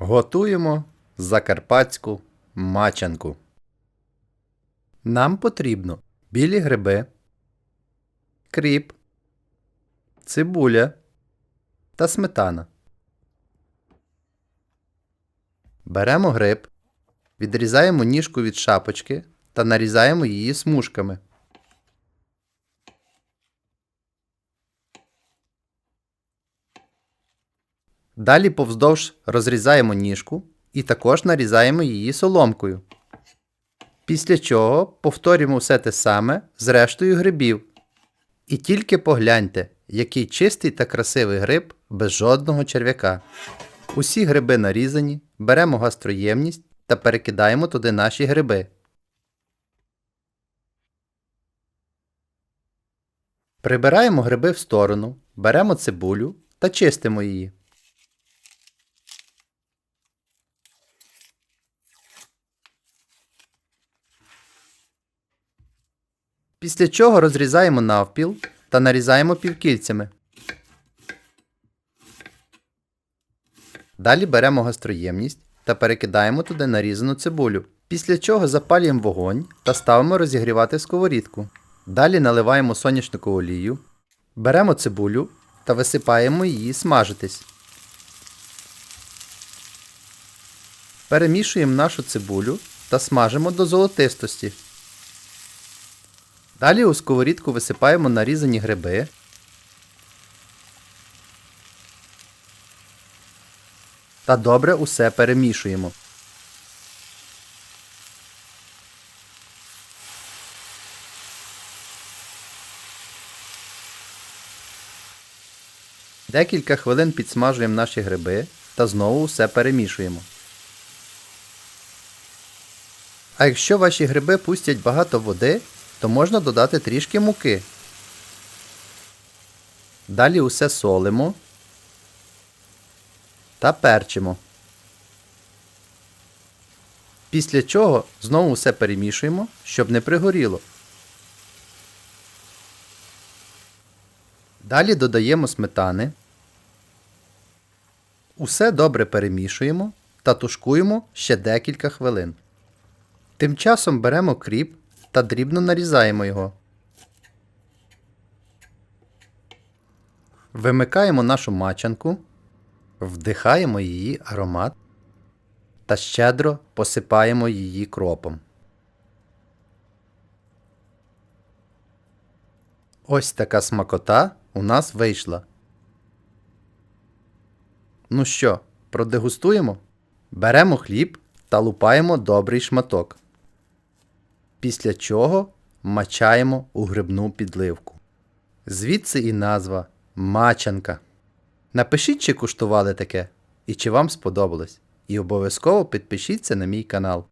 Готуємо закарпатську мачанку. Нам потрібно білі гриби, кріп, цибуля та сметана. Беремо гриб, відрізаємо ніжку від шапочки та нарізаємо її смужками. Далі повздовж розрізаємо ніжку і також нарізаємо її соломкою. Після чого повторюємо все те саме з рештою грибів. І тільки погляньте, який чистий та красивий гриб без жодного черв'яка. Усі гриби нарізані, беремо гастроємність та перекидаємо туди наші гриби. Прибираємо гриби в сторону, беремо цибулю та чистимо її. Після чого розрізаємо навпіл та нарізаємо півкільцями. Далі беремо гастроємність та перекидаємо туди нарізану цибулю. Після чого запалюємо вогонь та ставимо розігрівати сковорідку. Далі наливаємо соняшникову олію, беремо цибулю та висипаємо її смажитись. Перемішуємо нашу цибулю та смажимо до золотистості. Далі у сковорідку висипаємо нарізані гриби. Та добре усе перемішуємо. Декілька хвилин підсмажуємо наші гриби та знову все перемішуємо. А якщо ваші гриби пустять багато води, то можна додати трішки муки. Далі усе солимо та перчимо. Після чого знову все перемішуємо, щоб не пригоріло. Далі додаємо сметани. Усе добре перемішуємо та тушкуємо ще декілька хвилин. Тим часом беремо кріп та дрібно нарізаємо його. Вимикаємо нашу мачанку, вдихаємо її аромат та щедро посипаємо її кропом. Ось така смакота у нас вийшла. Ну що, продегустуємо? Беремо хліб та лупаємо добрий шматок. Після чого мачаємо у грибну підливку. Звідси і назва мачанка. Напишіть, чи куштували таке і чи вам сподобалось. І обов'язково підпишіться на мій канал.